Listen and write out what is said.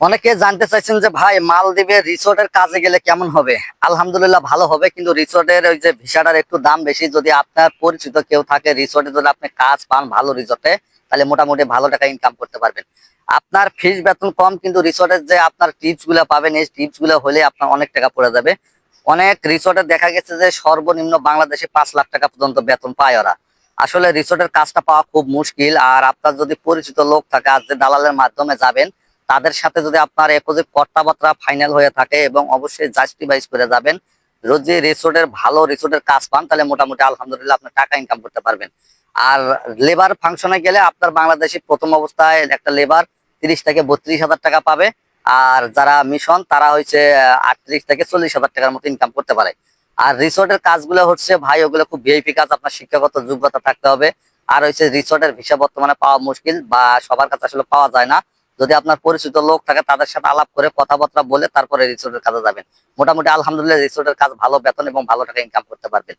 অনেকে জানতে চাইছেন যে, ভাই, মালদ্বীপে রিসোর্টের কাজে গেলে কেমন হবে? আলহামদুলিল্লাহ, ভালো হবে। কিন্তু রিসোর্টের ওই যে ভিসাটার একটু দাম বেশি। যদি আপনার পরিচিত কেউ থাকে রিসোর্টে, যদি আপনি কাজ পান ভালো রিসোর্টে, তাহলে মোটামুটি ভালো টাকা ইনকাম করতে পারবেন। আপনার ফিস বেতন কম, কিন্তু রিসোর্টের যে আপনার টিপসগুলো পাবেন, এই টিপসগুলো হলে আপনার অনেক টাকা পড়ে যাবে। অনেক রিসোর্টে দেখা গেছে যে, সর্বনিম্ন বাংলাদেশে পাঁচ লাখ টাকা পর্যন্ত বেতন পায় ওরা। আসলে রিসোর্টের কাজটা পাওয়া খুব মুশকিল। আর আপনার যদি পরিচিত লোক থাকে, আর যে দালালের মাধ্যমে যাবেন তাদের সাথে যদি আপনার একজে কথাবার্তা ফাইনাল হয়ে থাকে এবং অবশ্যই জাস্টিফাইজ করে যাবেন যদি রিসোর্টের ভালো রিসোর্টের কাজ পান, তাহলে মোটামুটি আলহামদুলিল্লাহ আপনার টাকা ইনকাম করতে পারবেন। আর লেবার ফাংশনে গেলে আপনার বাংলাদেশে প্রথম অবস্থায় একটা লেবার তিরিশ থেকে বত্রিশ হাজার টাকা পাবে, আর যারা মিশন তারা হচ্ছে আটত্রিশ থেকে চল্লিশ হাজার টাকার মতো ইনকাম করতে পারে। আর রিসোর্টের কাজগুলো হচ্ছে, ভাই, ওগুলো খুব ভিআইপি কাজ, আপনার শিক্ষাগত যোগ্যতা থাকতে হবে। আর হচ্ছে রিসোর্টের ভিসা বর্তমানে পাওয়া মুশকিল বা সবার কাছে আসলে পাওয়া যায় না। যদি আপনার পরিচিত লোক থাকে, তাদের সাথে আলাপ করে কথাবার্তা বলে তারপরে রিসোর্টের কাজে যাবেন। মোটামুটি আলহামদুলিল্লাহ রিসোর্টের কাজ ভালো, বেতন এবং ভালো টাকা ইনকাম করতে পারবেন।